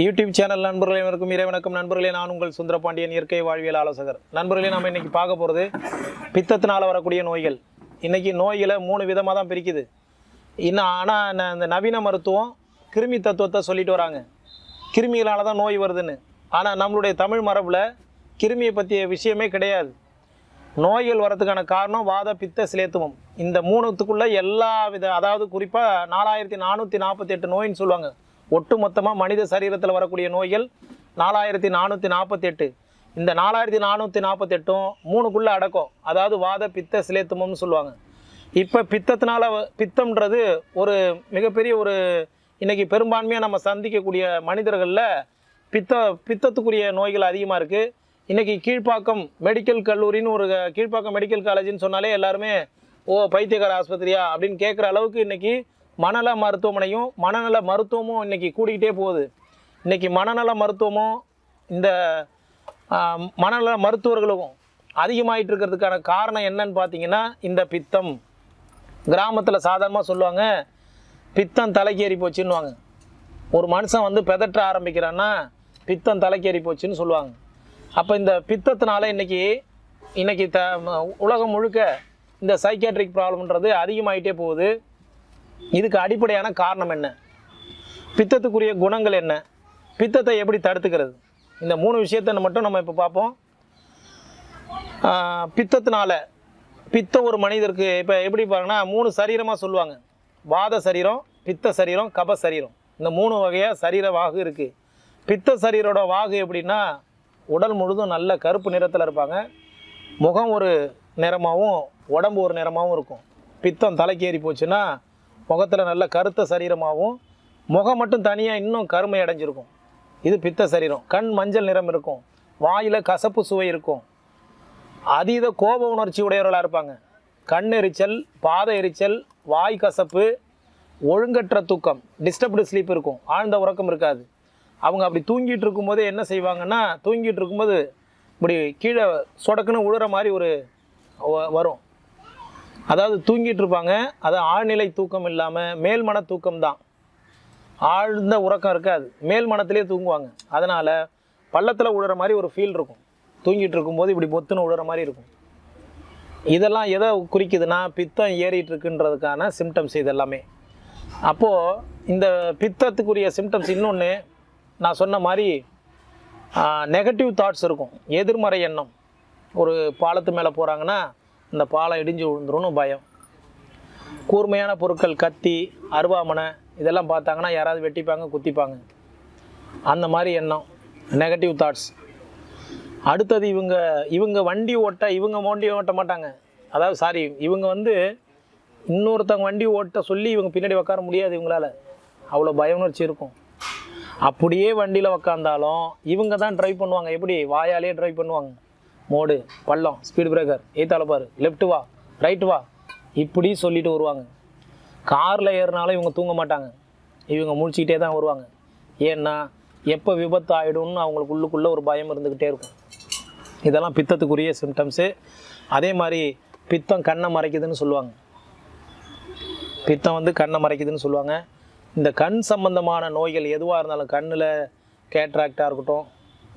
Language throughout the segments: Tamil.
யூடியூப் சேனல் நண்பர்களே வணக்கம் இறைவணக்கம். நண்பர்களே நான் உங்கள் சுந்தரபாண்டியன் இயற்கை வாழ்வியல் ஆலோசகர். நண்பர்களே நம்ம இன்னைக்கு பார்க்க போகிறது பித்தத்தினால் வரக்கூடிய நோய்கள். இன்றைக்கி நோய்களை மூணு விதமாக தான் பிரிக்குது. இன்னும் ஆனால் இந்த நவீன மருத்துவம் கிருமி தத்துவத்தை சொல்லிட்டு வராங்க. கிருமிகளால் தான் நோய் வருதுன்னு. ஆனால் நம்மளுடைய தமிழ் மரபில் கிருமியை பற்றிய விஷயமே கிடையாது. நோய்கள் வரதுக்கான காரணம் வாத பித்த சிலேத்துவம் இந்த மூணுத்துக்குள்ளே எல்லா வித அதாவது குறிப்பாக நாலாயிரத்தி நானூற்றி நாற்பத்தி எட்டு நோயின்னு சொல்லுவாங்க. ஒட்டு மொத்தமாக மனித சரீரத்தில் வரக்கூடிய நோய்கள் நாலாயிரத்தி நானூற்றி நாற்பத்தெட்டு. இந்த நாலாயிரத்தி நானூற்றி நாற்பத்தெட்டும் மூணுக்குள்ளே அடக்கம். அதாவது வாத பித்த சிலேத்துமம்னு சொல்லுவாங்க. இப்போ பித்தத்தினால வ- பித்தம்ன்றது ஒரு மிகப்பெரிய ஒரு இன்றைக்கி பெரும்பான்மையாக நம்ம சந்திக்கக்கூடிய மனிதர்களில் பித்த பித்தத்துக்குரிய நோய்கள் அதிகமாக இருக்குது இன்றைக்கி கீழ்ப்பாக்கம் மெடிக்கல் கல்லூரின்னு ஒரு கீழ்ப்பாக்கம் மெடிக்கல் காலேஜ்னு சொன்னாலே எல்லாருமே ஓ பைத்தியக்கார ஆஸ்பத்திரியா? அப்படின்னு கேட்குற அளவுக்கு இன்றைக்கி மனநல மருத்துவமனையும் மனநல மருத்துவமும் இன்றைக்கி கூடிக்கிட்டே போகுது. இன்றைக்கி மனநல மருத்துவமும் இந்த மனநல மருத்துவர்களும் அதிகமாகிட்டு இருக்கிறதுக்கான காரணம் என்னன்னு பார்த்தீங்கன்னா இந்த பித்தம். கிராமத்தில் சாதாரணமாக சொல்லுவாங்க பித்தம் தலைக்கேறி போச்சுன்னுவாங்க. ஒரு மனுஷன் வந்து பெதற்ற ஆரம்பிக்கிறான்னா பித்தம் தலைக்கேறி போச்சுன்னு சொல்லுவாங்க. அப்போ இந்த பித்தத்தினால இன்னைக்கு இன்றைக்கி த உலகம் முழுக்க இந்த சைக்கியாட்ரிக் ப்ராப்ளம்ன்றது அதிகமாகிட்டே போகுது. இதுக்கு அடிப்படையான காரணம் என்ன? பித்தத்துக்குரிய குணங்கள் என்ன? பித்தத்தை எப்படி தடுத்துக்கிறது? இந்த மூணு விஷயத்தை மட்டும் நம்ம இப்போ பார்ப்போம். பித்தத்தினால பித்தம் ஒரு மனிதருக்கு இப்போ எப்படி பாருங்கன்னா மூணு சரீரமாக சொல்லுவாங்க. வாத சரீரம் பித்த சரீரம் கப சரீரம். இந்த மூணு வகையாக சரீர வாகு இருக்குது பித்த சரீரோட வாகு எப்படின்னா உடல் முழுதும் நல்ல கருப்பு நிறத்தில் இருப்பாங்க. முகம் ஒரு நிறமாகவும் உடம்பு ஒரு நிறமாகவும் இருக்கும். பித்தம் தலைக்கேறி போச்சுன்னா முகத்தில் நல்ல கருத்த சரீரமாகவும் முகம் மட்டும் தனியாக இன்னும் கருமை அடைஞ்சிருக்கும். இது பித்த சரீரம். கண் மஞ்சள் நிறம் இருக்கும். வாயில் கசப்பு சுவை இருக்கும். அதீத கோப உணர்ச்சி உடையவர்களாக இருப்பாங்க. கண் எரிச்சல் பாத எரிச்சல் வாய் கசப்பு ஒழுங்கற்ற தூக்கம் டிஸ்டர்ப்டு ஸ்லீப் இருக்கும். ஆழ்ந்த உறக்கம் இருக்காது. அவங்க அப்படி தூங்கிட்டு இருக்கும்போதே என்ன செய்வாங்கன்னா தூங்கிட்டு இருக்கும்போது இப்படி கீழே சொடக்குன்னு உழுற மாதிரி ஒரு வரும். அதாவது தூங்கிட்டு இருப்பாங்க அது ஆழ்நிலை தூக்கம் இல்லாமல் மேல்மன தூக்கம் தான் ஆழ்ந்த உறக்கம் இருக்காது. மேல் மனத்திலே தூங்குவாங்க. அதனால் பள்ளத்தில் விழுற மாதிரி ஒரு ஃபீல் இருக்கும். தூங்கிட்டு இருக்கும்போது இப்படி பொத்துன்னு விழுற மாதிரி இருக்கும். இதெல்லாம் எதை குறிக்குதுன்னா பித்தம் ஏறிட்டு இருக்குன்றதுக்கான சிம்டம்ஸ் இது எல்லாமே. அப்போது இந்த பித்தத்துக்குரிய சிம்டம்ஸ் இன்னொன்று நான் சொன்ன மாதிரி நெகட்டிவ் தாட்ஸ் இருக்கும். எதிர்மறை எண்ணம். ஒரு பாலத்து மேலே போகிறாங்கன்னா இந்த பாலம் இடிஞ்சு விழுந்துரும்னு பயம். கூர்மையான பொருட்கள் கத்தி அருவாமனை இதெல்லாம் பார்த்தாங்கன்னா யாராவது வெட்டிப்பாங்க குத்திப்பாங்க. அந்த மாதிரி எண்ணம். நெகட்டிவ் தாட்ஸ் அடுத்தது இவங்க இவங்க வண்டி ஓட்ட இவங்க வண்டி ஓட்ட மாட்டாங்க. அதாவது சாரி இவங்க வந்து இன்னொருத்தவங்க வண்டி ஓட்ட சொல்லி இவங்க பின்னாடி உட்கார முடியாது இவங்களால. அவ்வளோ பய உணர்ச்சி இருக்கும். அப்படியே வண்டியில் உக்காந்தாலும் இவங்க தான் ட்ரைவ் பண்ணுவாங்க. எப்படி? வாயாலே ட்ரைவ் பண்ணுவாங்க. மோடு பள்ளம் ஸ்பீட் பிரேக்கர் ஏத்தால பாரு லெஃப்ட் வா ரைட் வா இப்படி சொல்லிட்டு வருவாங்க. காரில் ஏறினாலும் இவங்க தூங்க மாட்டாங்க. இவங்க முழிச்சிக்கிட்டே தான் வருவாங்க. ஏன்னா எப்போ விபத்து ஆகிடும்னு அவங்களுக்கு உள்ளுக்குள்ளே ஒரு பயம் இருந்துக்கிட்டே இருக்கும். இதெல்லாம் பித்தத்துக்குரிய சிம்டம்ஸு அதே மாதிரி பித்தம் கண்ணை மறைக்குதுன்னு சொல்லுவாங்க. பித்தம் வந்து கண்ணை மறைக்குதுன்னு சொல்லுவாங்க. இந்த கண் சம்பந்தமான நோய்கள் எதுவாக இருந்தாலும் கண்ணில் கேட்ராக்டாக இருக்கட்டும்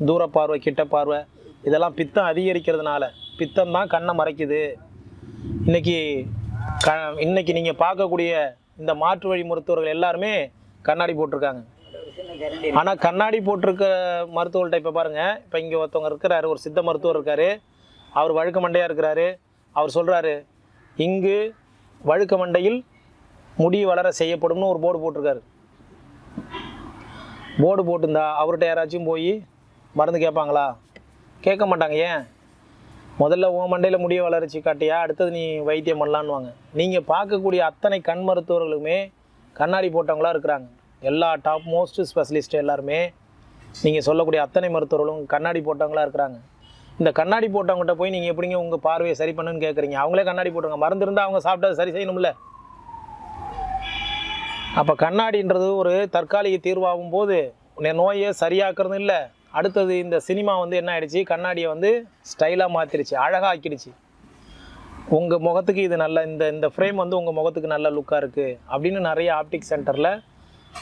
தூர பார்வை கிட்ட பார்வை இதெல்லாம் பித்தம் அதிகரிக்கிறதுனால பித்தம் தான் கண்ணை மறைக்குது. இன்னைக்கு க இன்னைக்கு நீங்கள் பார்க்கக்கூடிய இந்த மாற்று வழி மருத்துவர்கள் எல்லாருமே கண்ணாடி போட்டிருக்காங்க. ஆனால் கண்ணாடி போட்டிருக்க மருத்துவர்கள்ட்ட இப்போ பாருங்கள் இப்போ இங்கே ஒருத்தவங்க இருக்கிறாரு ஒரு சித்த மருத்துவர் இருக்கார். அவர் வழுக்க மண்டையாக இருக்கிறாரு. அவர் சொல்கிறாரு இங்கு வழுக்க மண்டையில் முடி வளர செய்யப்படும்னு ஒரு போர்டு போட்டிருக்காரு. போர்டு போட்டிருந்தா அவர்கிட்ட யாராச்சும் போய் மருந்து கேட்பாங்களா? கேட்க மாட்டாங்க ஏன்? முதல்ல உன் மண்டையில் முடிய வளர்ச்சி காட்டியா? அடுத்தது நீ வைத்தியம் பண்ணலான்னுவாங்க. நீங்கள் பார்க்கக்கூடிய அத்தனை கண் மருத்துவர்களுமே கண்ணாடி போட்டவங்களா இருக்கிறாங்க. எல்லா டாப் மோஸ்ட் ஸ்பெஷலிஸ்ட் எல்லாருமே நீங்கள் சொல்லக்கூடிய அத்தனை மருத்துவர்களும் கண்ணாடி போட்டவங்களா இருக்கிறாங்க. இந்த கண்ணாடி போட்டவங்ககிட்ட போய் நீங்கள் எப்படிங்க உங்கள் பார்வையை சரி பண்ணுன்னு கேட்குறீங்க அவங்களே கண்ணாடி போட்டுங்க மருந்து இருந்தால் அவங்க சாப்பிட்டா சரி செய்யணும்ல. அப்போ கண்ணாடின்றது ஒரு தற்காலிக தீர்வாகும் போது நோயை சரியாக்குறது இல்லை. அடுத்தது இந்த சினிமா வந்து என்ன ஆயிடுச்சு? கண்ணாடியை வந்து ஸ்டைலாக மாற்றிடுச்சு அழகாக்கிடுச்சு உங்கள் முகத்துக்கு இது நல்ல இந்த இந்த ஃப்ரேம் வந்து உங்கள் முகத்துக்கு நல்ல லுக்காக இருக்குது அப்படின்னு நிறைய ஆப்டிக் சென்டரில்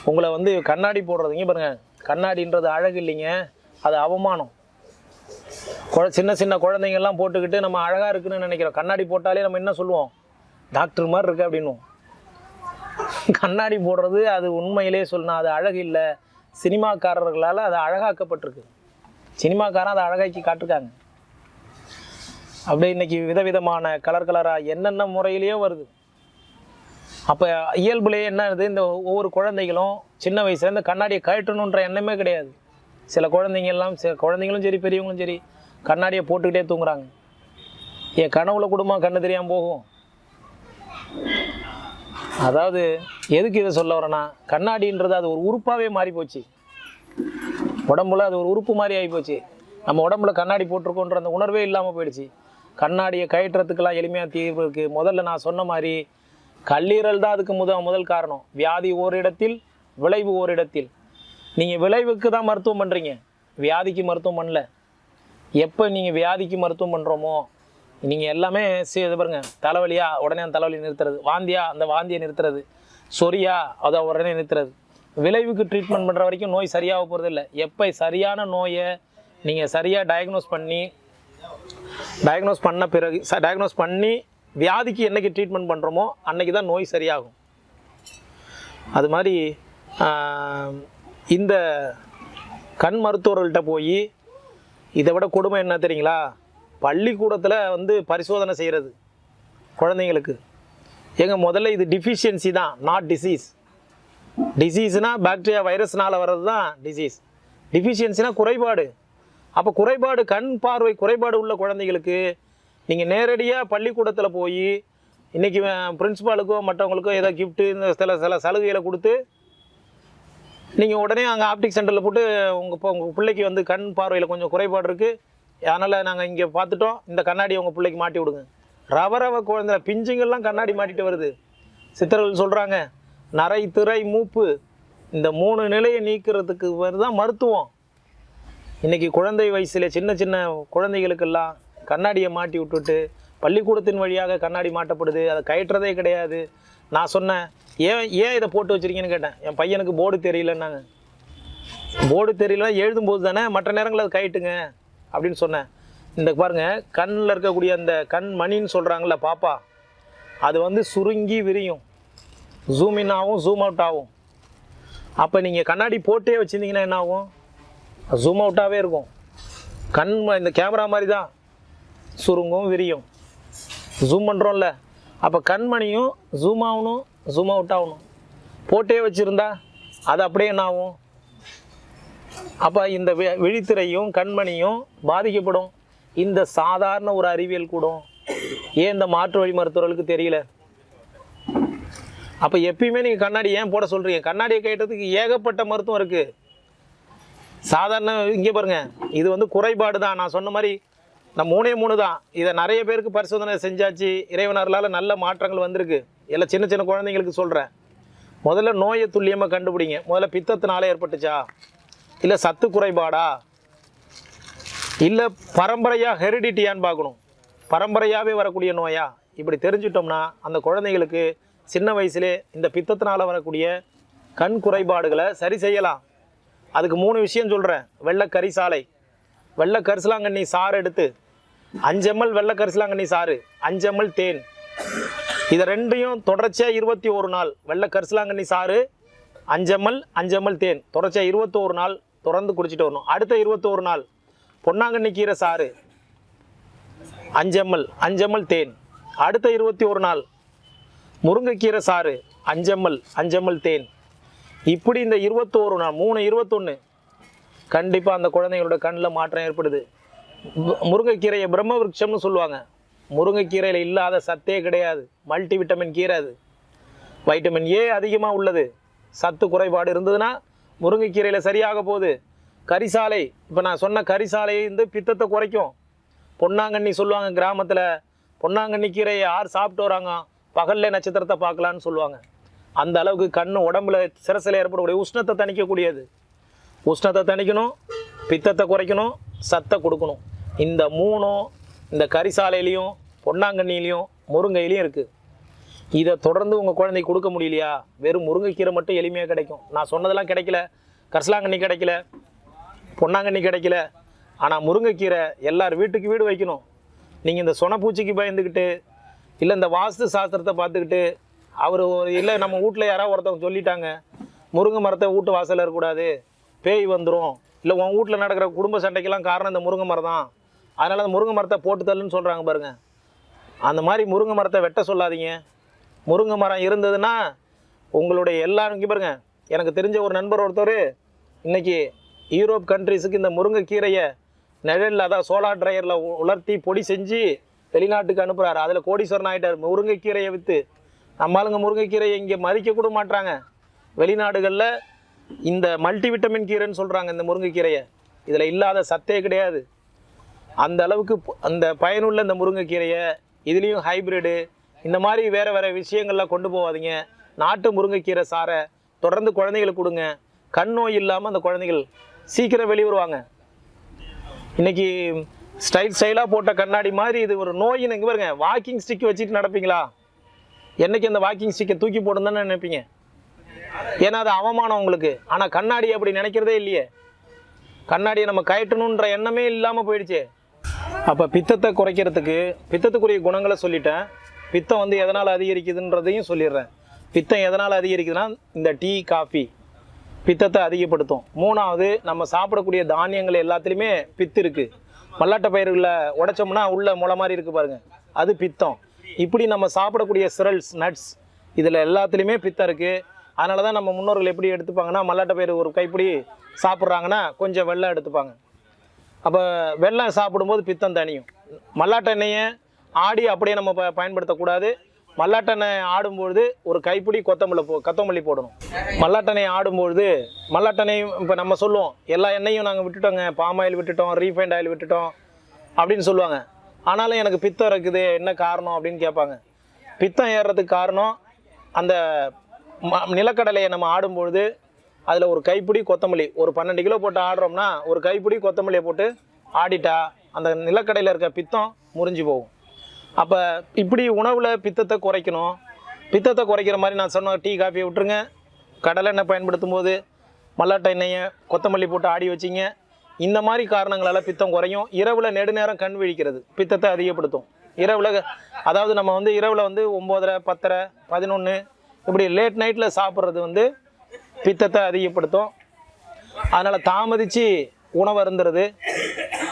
உங்களை வந்து கண்ணாடி போடுறதுங்க பாருங்க. கண்ணாடின்றது அழகு இல்லைங்க. அது அவமானம். குழ சின்ன சின்ன குழந்தைங்கள்லாம் போட்டுக்கிட்டு நம்ம அழகாக இருக்குன்னு நினைக்கிறோம். கண்ணாடி போட்டாலே நம்ம என்ன சொல்லுவோம்? டாக்டர் மாதிரி இருக்கு அப்படின்னுவோம். கண்ணாடி போடுறது அது உண்மையிலே சொல்லணும் அது அழகு இல்லை. சினிமாக்காரர்களால் அது அழகாக்கப்பட்டிருக்கு. சினிமாக்காரன் அதை அழகாக்கி காட்டிருக்காங்க. அப்படியே இன்னைக்கு விதவிதமான கலர் கலராக என்னென்ன முறையிலேயோ வருது. அப்போ இயல்புலேயே என்ன இது? இந்த ஒவ்வொரு குழந்தைகளும் சின்ன வயசுல இந்த கண்ணாடியை கழட்டணுன்ற எண்ணமே கிடையாது. சில குழந்தைங்க எல்லாம் சில குழந்தைங்களும் சரி பெரியவங்களும் சரி கண்ணாடியை போட்டுக்கிட்டே தூங்குறாங்க. என் கனவுல குடும்பம் கண்ணு தெரியாமல் போகும். அதாவது எதுக்கு இதை சொல்ல வரேன்னா கண்ணாடின்றது அது ஒரு உறுப்பாகவே மாறி போச்சு உடம்புல அது ஒரு உறுப்பு மாதிரி ஆகி போச்சு நம்ம உடம்புல கண்ணாடி போட்டிருக்கோன்ற அந்த உணர்வே இல்லாமல் போயிடுச்சு. கண்ணாடியை கயற்றத்துக்கெல்லாம் எளிமையாக தீர்வு இருக்குது முதல்ல நான் சொன்ன மாதிரி கல்லீரல் தான் அதுக்கு முத முதல் காரணம். வியாதி ஓரிடத்தில் விளைவு ஓரிடத்தில். நீங்கள் விளைவுக்கு தான் மருத்துவம் பண்ணுறீங்க வியாதிக்கு மருத்துவம் பண்ணல. எப்போ நீங்கள் வியாதிக்கு மருத்துவம் பண்ணுறோமோ நீங்கள் எல்லாமே சி- இது பாருங்கள் தலைவலியா உடனே அந்த தலைவலி நிறுத்துறது. வாந்தியா அந்த வாந்தியை நிறுத்துறது. சொரியா அதை உடனே நிறுத்துறது. விளைவுக்கு ட்ரீட்மெண்ட் பண்ணுற வரைக்கும் நோய் சரியாக போகிறது இல்லை. எப்போ சரியான நோயை நீங்கள் சரியாக டயக்னோஸ் பண்ணி டயக்னோஸ் பண்ண பிறகு டயக்னோஸ் பண்ணி வியாதிக்கு என்னைக்கு ட்ரீட்மெண்ட் பண்ணுறோமோ அன்னைக்கு தான் நோய் சரியாகும். அது மாதிரி இந்த கண் மருத்துவர்கள்ட்ட போய் இதை விட கொடுமை என்ன தெரியுங்களா? பள்ளிக்கூடத்தில் வந்து பரிசோதனை செய்கிறது குழந்தைங்களுக்கு. ஏங்க முதல்ல இது டிஃபிஷியன்சி தான் நாட் டிசீஸ் டிசீஸ்னால் பாக்டீரியா வைரஸ்னால் வர்றது தான் டிசீஸ் டிஃபிஷியன்சினா குறைபாடு. அப்போ குறைபாடு கண் பார்வை குறைபாடு உள்ள குழந்தைகளுக்கு நீங்கள் நேரடியாக பள்ளிக்கூடத்தில் போய் இன்றைக்கி பிரின்ஸிபாலுக்கோ மற்றவங்களுக்கோ ஏதோ கிஃப்ட்டு இந்த சில சில சலுகைகளை கொடுத்து நீங்கள் உடனே அங்கே ஆப்டிக் சென்டரில் போட்டு உங்கள் இப்போ உங்கள் பிள்ளைக்கு வந்து கண் பார்வையில் கொஞ்சம் குறைபாடு இருக்குது அதனால் நாங்கள் இங்கே பார்த்துட்டோம். இந்த கண்ணாடி உங்கள் பிள்ளைக்கு மாட்டி விடுங்க. ரவ ரவ குழந்தை பிஞ்சுங்கள்லாம் கண்ணாடி மாட்டிட்டு வருது. சித்தர்கள் சொல்கிறாங்க நரை திரை மூப்பு இந்த மூணு நிலையை நீக்கிறதுக்கு தான் மருத்துவம். இன்றைக்கி குழந்தை வயசில் சின்ன சின்ன குழந்தைகளுக்கெல்லாம் கண்ணாடியை மாட்டி விட்டுட்டு பள்ளிக்கூடத்தின் வழியாக கண்ணாடி மாட்டப்படுது. அதை கயற்றதே கிடையாது. நான் சொன்னேன் ஏன் ஏன் இதை போட்டு வச்சிருக்கீங்கன்னு கேட்டேன். என் பையனுக்கு போர்டு தெரியலன்னாங்க. போர்டு தெரியல எழுதும்போது தானே மற்ற நேரங்களில் அது கயிட்டுங்க. அப்படின்னு சொன்னேன். இந்த பாருங்க கண்ணில் இருக்கக்கூடிய அந்த கண் மணின்னு சொல்கிறாங்கள பாப்பா அது வந்து சுருங்கி விரியும். ஜூம் இன் ஆகும் ஜூம் அவுட் ஆகும். அப்போ நீங்கள் கண்ணாடி போட்டே வச்சுருந்தீங்கன்னா என்ன ஆகும்? ஜூம் அவுட்டாகவே இருக்கும். கண் இந்த கேமரா மாதிரி தான் சுருங்கும் விரியும். ஜூம் பண்ணுறோம்ல அப்போ கண்மணியும் ஜூம் ஆகணும் ஜூம் அவுட் ஆகணும். போட்டே வச்சுருந்தா அது அப்படியே என்ன ஆகும்? அப்போ இந்த வி- விழித்திரையும் கண்மணியும் பாதிக்கப்படும். இந்த சாதாரண ஒரு அறிவியல் கூடம். ஏன் இந்த மாற்று வழி மருத்துவர்களுக்கு தெரியல? அப்போ எப்பயுமே நீங்கள் கண்ணாடி ஏன் போட சொல்கிறீங்க கண்ணாடியை கேட்டதுக்கு ஏகப்பட்ட மருத்துவம் இருக்குது சாதாரண இங்கே பாருங்க. இது வந்து குறைபாடு தான். நான் சொன்ன மாதிரி நான் மூணே மூணு தான். இதை நிறைய பேருக்கு பரிசோதனை செஞ்சாச்சு. இறைவனர்களால் நல்ல மாற்றங்கள் வந்திருக்கு. எல்லாம் சின்ன சின்ன குழந்தைங்களுக்கு சொல்கிறேன் முதல்ல நோயை துல்லியமாக கண்டுபிடிங்க. முதல்ல பித்தத்தினால ஏற்பட்டுச்சா? இல்லை சத்து குறைபாடா? இல்லை பரம்பரையாக ஹெரிடிட்டியான்னு பார்க்கணும். பரம்பரையாகவே வரக்கூடிய நோயா? இப்படி தெரிஞ்சிட்டோம்னா அந்த குழந்தைகளுக்கு சின்ன வயசுலே இந்த பித்தத்தினால் வரக்கூடிய கண் குறைபாடுகளை சரி செய்யலாம். அதுக்கு மூணு விஷயம் சொல்கிறேன் வெள்ளை கரிசாலை வெள்ளை கரிசலாங்கண்ணி சாறு எடுத்து அஞ்செம்எல் வெள்ளை கரிசலாங்கண்ணி சாறு அஞ்செம்எல் தேன். இதை ரெண்டையும் தொடர்ச்சியாக இருபத்தி ஒரு நாள் வெள்ளை கரிசலாங்கண்ணி சாறு அஞ்செம்எல் அஞ்செம்எல் தேன். தொடர்ச்சியாக இருபத்தோரு நாள் தொடர்ந்து குடிச்சிட்டு வரணும். அடுத்த இருபத்தோரு நாள் பொன்னாங்கண்ணி கீரை சாறு அஞ்சம்மல் அஞ்சம்மல் தேன். அடுத்த இருபத்தி ஒரு நாள் முருங்கைக்கீரை சாறு அஞ்சம்மல் அஞ்சம்மல் தேன். இப்படி இந்த இருபத்தோரு நாள் மூணு இருபத்தொன்று கண்டிப்பாக அந்த குழந்தைங்களோட கண்ணில் மாற்றம் ஏற்படுது. முருங்கைக்கீரையை பிரம்ம விருட்சம்னு சொல்லுவாங்க. முருங்கைக்கீரையில் இல்லாத சத்தே கிடையாது. மல்டி விட்டமின் கீரை அது. வைட்டமின் ஏ அதிகமாக உள்ளது. சத்து குறைபாடு இருந்ததுன்னா முருங்கைக்கீரையில் சரியாக போகுது. கரிசாலை இப்போ நான் சொன்ன கரிசாலை வந்து பித்தத்தை குறைக்கும். பொன்னாங்கண்ணி சொல்லுவாங்க கிராமத்தில். பொன்னாங்கண்ணி கீரையை யார் சாப்பிட்டு வராங்க? பகலில் நட்சத்திரத்தை பார்க்கலான்னு சொல்லுவாங்க. அந்த அளவுக்கு கண் உடம்புல சிரசில் ஏற்படக்கூடிய உஷ்ணத்தை தணிக்கக்கூடியது. உஷ்ணத்தை தணிக்கணும் பித்தத்தை குறைக்கணும் சத்தை கொடுக்கணும். இந்த மூணும் இந்த கரிசாலையிலையும் பொன்னாங்கண்ணிலையும் முருங்கையிலையும் இருக்குது இதை தொடர்ந்து உங்கள் குழந்தைக்கு கொடுக்க முடியலையா? வெறும் முருங்கைக்கீரை மட்டும் எளிமையாக கிடைக்கும். நான் சொன்னதெல்லாம் கிடைக்கல. கரிசலாங்கண்ணி கிடைக்கல. பொன்னாங்கண்ணி கிடைக்கல. ஆனால் முருங்கைக்கீரை எல்லார் வீட்டுக்கு வீடு வைக்கணும். நீங்கள் இந்த சொனப்பூச்சிக்கு பயந்துக்கிட்டு இல்லை இந்த வாஸ்து சாஸ்திரத்தை பார்த்துக்கிட்டு அவர் ஒரு இல்லை நம்ம வீட்டில் யாராவது ஒருத்தவங்க சொல்லிட்டாங்க முருங்கை மரத்தை வீட்டு வாசலில் இருக்கக்கூடாது. பேய் வந்துடும் இல்லை உன் வீட்டில் நடக்கிற குடும்ப சண்டைக்கெல்லாம் காரணம் இந்த முருங்கை மரம் தான் அதனால் அந்த முருங்கை மரத்தை போட்டு தள்ளுன்னு சொல்கிறாங்க பாருங்கள் அந்த மாதிரி முருங்கை மரத்தை வெட்ட சொல்லாதீங்க. முருங்கை மரம் இருந்ததுன்னா உங்களுடைய எல்லாரும் இங்கே பாருங்க எனக்கு தெரிஞ்ச ஒரு நண்பர் ஒருத்தர் இன்றைக்கி யூரோப் கண்ட்ரீஸுக்கு இந்த முருங்கைக்கீரையை நிழலில் அதான் சோலார் ட்ரையரில் உலர்த்தி பொடி செஞ்சு வெளிநாட்டுக்கு அனுப்புகிறாரு அதில் கோடீஸ்வரன் ஆகிட்டார் முருங்கைக்கீரையை விற்று நம்மளுங்க முருங்கைக்கீரையை இங்கே மதிக்க கூட மாட்றாங்க. வெளிநாடுகளில் இந்த மல்டிவிட்டமின் கீரைன்னு சொல்கிறாங்க இந்த முருங்கைக்கீரையை இதில் இல்லாத சத்தே கிடையாது. அந்த அளவுக்கு அந்த பயனுள்ள இந்த முருங்கைக்கீரையை இதுலேயும் ஹைபிரிடு இந்த மாதிரி வேறு வேறு விஷயங்கள்லாம் கொண்டு போகாதீங்க நாட்டு முருங்கைக்கீரை சாரை தொடர்ந்து குழந்தைகளுக்கு கொடுங்க. கண் நோய் இல்லாமல் அந்த குழந்தைகள் சீக்கிரம் வெளியே வருவாங்க. ஸ்டைல் ஸ்டைலாக போட்ட கண்ணாடி மாதிரி இது ஒரு நோயின்னு இங்கே பாருங்க. வாக்கிங் ஸ்டிக் வச்சுட்டு நடப்பீங்களா? என்னைக்கு அந்த வாக்கிங் ஸ்டிக்கை தூக்கி போடுந்தானே தானே நினைப்பீங்க? ஏன்னா அது அவமானம் உங்களுக்கு. ஆனால் கண்ணாடி அப்படி நினைக்கிறதே இல்லையே. கண்ணாடியை நம்ம கயட்டணுன்ற எண்ணமே இல்லாமல் போயிடுச்சு. அப்போ பித்தத்தை குறைக்கிறதுக்கு பித்தத்துக்குரிய குணங்களை சொல்லிட்டேன். பித்தம் வந்து எதனால் அதிகரிக்குதுன்றதையும் சொல்லிடுறேன். பித்தம் எதனால் அதிகரிக்குதுன்னா இந்த டீ காஃபி பித்தத்தை அதிகப்படுத்தும். மூணாவது நம்ம சாப்பிடக்கூடிய தானியங்கள் எல்லாத்துலேயுமே பித்து இருக்குது மல்லாட்டை பயிர்களில் உடைச்சோம்னா உள்ள முளை மாதிரி இருக்குது பாருங்க. அது பித்தம். இப்படி நம்ம சாப்பிடக்கூடிய சிரல்ஸ் நட்ஸ் இதில் எல்லாத்துலேயுமே பித்தம் இருக்குது அதனால தான் நம்ம முன்னோர்கள் எப்படி எடுத்துப்பாங்கன்னா மல்லாட்ட பயிர் ஒரு கைப்பிடி சாப்பிட்றாங்கன்னா கொஞ்சம் வெள்ளம் எடுத்துப்பாங்க. அப்போ வெள்ளம் சாப்பிடும்போது பித்தம் தனியும். மல்லாட்டை எண்ணெயை ஆடி அப்படியே நம்ம ப பயன்படுத்தக்கூடாது. மல்லாட்டனை ஆடும்பொழுது ஒரு கைப்பிடி கொத்தமல்லி போ கொத்தமல்லி போடணும். மல்லாட்டனை ஆடும்பொழுது மல்லாட்டெண்ணெய் இப்போ நம்ம சொல்லுவோம் எல்லா எண்ணெயும் நாங்கள் விட்டுட்டோங்க. பாம் ஆயில் விட்டுட்டோம் ரீஃபைண்ட் ஆயில் விட்டுட்டோம் அப்படின்னு சொல்லுவாங்க. ஆனாலும் எனக்கு பித்தம் இருக்குது என்ன காரணம் அப்படின்னு கேட்பாங்க. பித்தம் ஏறுறதுக்கு காரணம் அந்த ம- நிலக்கடலையை நம்ம ஆடும்பொழுது அதில் ஒரு கைப்பிடி கொத்தமல்லி ஒரு பன்னெண்டு கிலோ போட்டு ஆடுறோம்னா ஒரு கைப்பிடி கொத்தமல்லியை போட்டு ஆடிட்டா அந்த நிலக்கடையில் இருக்க பித்தம் முறிஞ்சு போகும். அப்போ இப்படி உணவில் பித்தத்தை குறைக்கணும். பித்தத்தை குறைக்கிற மாதிரி நான் சொன்ன டீ காஃபியை விட்டுருங்க. கடலை எண்ணெய் பயன்படுத்தும் போது மல்லாட்டை எண்ணெயை கொத்தமல்லி போட்டு ஆடி வச்சிங்க. இந்த மாதிரி காரணங்களால் பித்தம் குறையும். இரவில் நெடுநேரம் கண் விழிக்கிறது பித்தத்தை அதிகப்படுத்தும். இரவில் அதாவது நம்ம வந்து இரவில் வந்து ஒம்போதரை பத்தரை பதினொன்று இப்படி லேட் நைட்டில் சாப்பிட்றது வந்து பித்தத்தை அதிகப்படுத்தும். அதனால் தாமதித்து உணவு அருந்துறது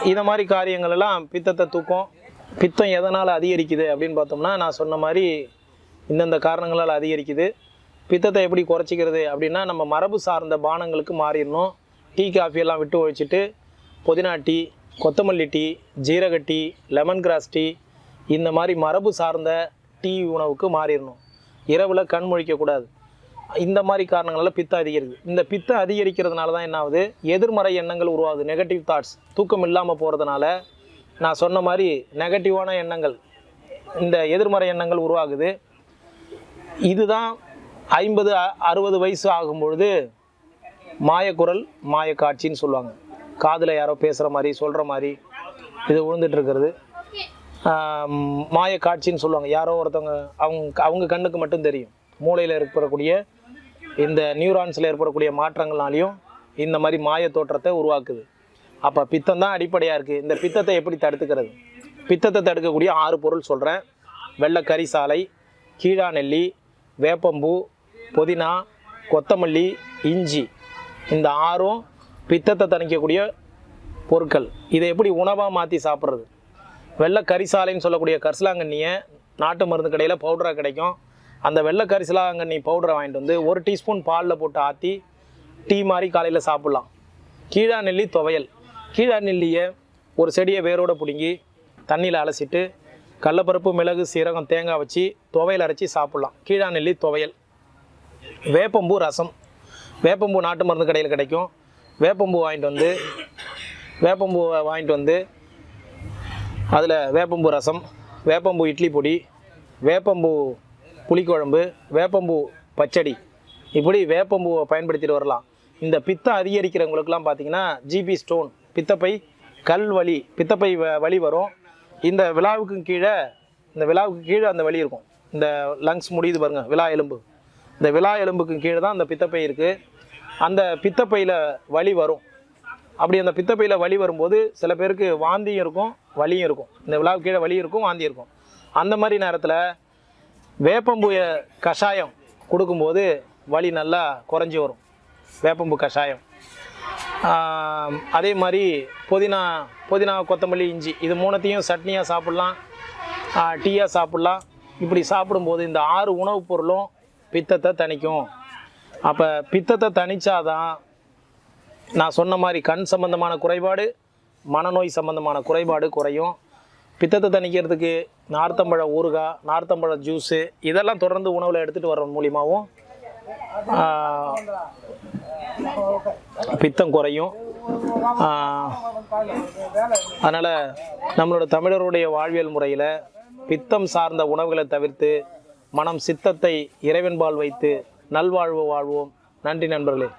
இந்த மாதிரி காரியங்கள் எல்லாம் பித்தத்தை தூக்கும். பித்தம் எதனால் அதிகரிக்குது அப்படின்னு பார்த்தோம்னா நான் சொன்ன மாதிரி இந்தந்த காரணங்களால் அதிகரிக்குது. பித்தத்தை எப்படி குறைச்சிக்கிறது அப்படின்னா நம்ம மரபு சார்ந்த பானங்களுக்கு மாறிடணும். டீ காஃபி எல்லாம் விட்டு ஒழிச்சிட்டு புதினா டீ கொத்தமல்லி டீ ஜீரக டீ லெமன் கிராஸ் டீ இந்த மாதிரி மரபு சார்ந்த டீ உணவுக்கு மாறிடணும். இரவில் கண் முழிக்கக்கூடாது இந்த மாதிரி காரணங்களால் பித்தம் அதிகரிக்குது. இந்த பித்தம் அதிகரிக்கிறதுனால தான் என்ன ஆகுது எதிர்மறை எண்ணங்கள் உருவாகுது. நெகட்டிவ் தாட்ஸ் தூக்கம் இல்லாமல் போகிறதுனால நான் சொன்ன மாதிரி நெகட்டிவான எண்ணங்கள் இந்த எதிர்மறை எண்ணங்கள் உருவாகுது. இதுதான் ஐம்பது அறுபது வயசு ஆகும்பொழுது மாயக்குரல் மாயக்காட்சின்னு சொல்லுவாங்க. காதில் யாரோ பேசுகிற மாதிரி சொல்கிற மாதிரி இது விழுந்துட்டுருக்கிறது மாய காட்சின்னு மாயக்காட்சின்னு சொல்லுவாங்க. யாரோ ஒருத்தவங்க அவங்க அவங்க கண்ணுக்கு மட்டும் தெரியும். மூளையில் ஏற்படக்கூடிய இந்த நியூரான்ஸில் ஏற்படக்கூடிய மாற்றங்கள்னாலையும் இந்த மாதிரி மாய தோற்றத்தை உருவாக்குது. அப்போ பித்தம் தான் அடிப்படையாக இருக்குது இந்த பித்தத்தை எப்படி தடுத்துக்கிறது? பித்தத்தை தடுக்கக்கூடிய ஆறு பொருள் சொல்கிறேன் வெள்ளக்கறி சாலை கீழா நெல்லி வேப்பம்பூ புதினா கொத்தமல்லி இஞ்சி. இந்த ஆறும் பித்தத்தை தணிக்கக்கூடிய பொருட்கள். இதை எப்படி உணவாக மாற்றி சாப்பிட்றது? வெள்ளை கரிசாலைன்னு சொல்லக்கூடிய கரிசலாங்கண்ணியை நாட்டு மருந்து கடையில் பவுடராக கிடைக்கும். அந்த வெள்ளை கரிசலாங்கண்ணி பவுடரை வாங்கிட்டு வந்து ஒரு டீஸ்பூன் பாலில் போட்டு ஆற்றி டீ மாதிரி காலையில் சாப்பிட்லாம். கீழா நெல்லி துவையல். கீழா நெல்லியை ஒரு செடியை வேரோடு பிடுங்கி தண்ணியில் அலசிட்டு கடலப்பருப்பு மிளகு சீரகம் தேங்காய் வச்சு துவையல் அரைச்சி சாப்பிட்லாம். கீழா நெல்லி துவையல். வேப்பம்பூ ரசம். வேப்பம்பூ நாட்டு மருந்து கடையில் கிடைக்கும். வேப்பம்பூ வாங்கிட்டு வந்து வேப்பம்பூவை வாங்கிட்டு வந்து அதில் வேப்பம்பூ ரசம் வேப்பம்பூ இட்லி பொடி வேப்பம்பூ புளிக்குழம்பு வேப்பம்பூ பச்சடி. இப்படி வேப்பம்பூவை பயன்படுத்திட்டு வரலாம். இந்த பித்தம் அதிகரிக்கிறவங்களுக்குலாம் பார்த்திங்கன்னா ஜிபி ஸ்டோன் பித்தப்பை கல் வலி பித்தப்பை வ- வலி வரும். இந்த விழாவுக்கு கீழே இந்த விழாவுக்கு கீழே அந்த வலி இருக்கும். இந்த லங்ஸ் முடியுது பாருங்க விழா எலும்பு. இந்த விழா எலும்புக்கு கீழே தான் அந்த பித்தப்பை இருக்குது அந்த பித்தப்பையில் வலி வரும். அப்படி அந்த பித்தப்பையில் வலி வரும்போது சில பேருக்கு வாந்தியும் இருக்கும் வலியும் இருக்கும். இந்த விழாவுக்கு கீழே வலி இருக்கும் வாந்தி இருக்கும். அந்த மாதிரி நேரத்தில் வேப்பம்பூய கஷாயம் கொடுக்கும்போது வலி நல்லா குறைஞ்சி வரும். வேப்பம்பு கஷாயம். அதே மாதிரி புதினா புதினா கொத்தமல்லி இஞ்சி இது மூணுத்தையும் சட்னியாக சாப்பிட்லாம். டீயாக சாப்பிட்லாம். இப்படி சாப்பிடும்போது இந்த ஆறு உணவுப் பொருளும் பித்தத்தை தணிக்கும். அப்போ பித்தத்தை தணித்தாதான் நான் சொன்ன மாதிரி கண் சம்பந்தமான குறைபாடு மனநோய் சம்பந்தமான குறைபாடு குறையும். பித்தத்தை தணிக்கிறதுக்கு நார்த்தம்பழ ஊறுகாய் நார்த்தம்பழ ஜூஸு இதெல்லாம் தொடர்ந்து உணவில் எடுத்துகிட்டு வர்றது மூலியமாகவும் பித்தம் குறையும். அதனால் நம்மளோட தமிழருடைய வாழ்வியல் முறையில் பித்தம் சார்ந்த உணவுகளை தவிர்த்து மனம் சித்தத்தை இறைவன்பால் வைத்து நல்வாழ்வு வாழ்வோம். நன்றி நண்பர்களே.